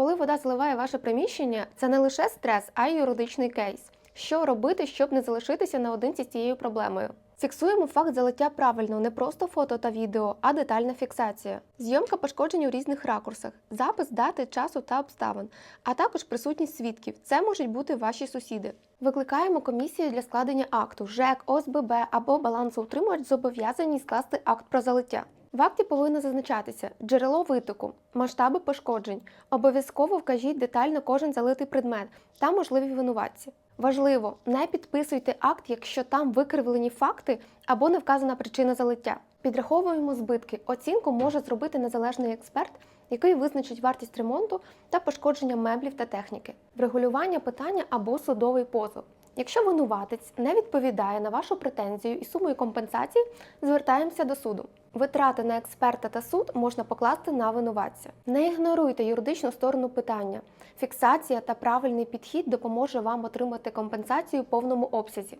Коли вода зливає ваше приміщення, це не лише стрес, а й юридичний кейс. Що робити, щоб не залишитися наодинці з цією проблемою? Фіксуємо факт залиття правильно, не просто фото та відео, а детальна фіксація. Зйомка пошкоджень у різних ракурсах, запис дати, часу та обставин, а також присутність свідків. Це можуть бути ваші сусіди. Викликаємо комісію для складення акту. ЖЕК, ОСББ або балансоутримувач зобов'язані скласти акт про залиття. В акті повинно зазначатися джерело витоку, масштаби пошкоджень. Обов'язково вкажіть детально кожен залитий предмет та можливі винуватці. Важливо, не підписуйте акт, якщо там викривлені факти або не вказана причина залиття. Підраховуємо збитки. Оцінку може зробити незалежний експерт, який визначить вартість ремонту та пошкодження меблів та техніки, врегулювання питання або судовий позов. Якщо винуватець не відповідає на вашу претензію і сумою компенсації, звертаємося до суду. Витрати на експерта та суд можна покласти на винуватця. Не ігноруйте юридичну сторону питання. Фіксація та правильний підхід допоможе вам отримати компенсацію в повному обсязі.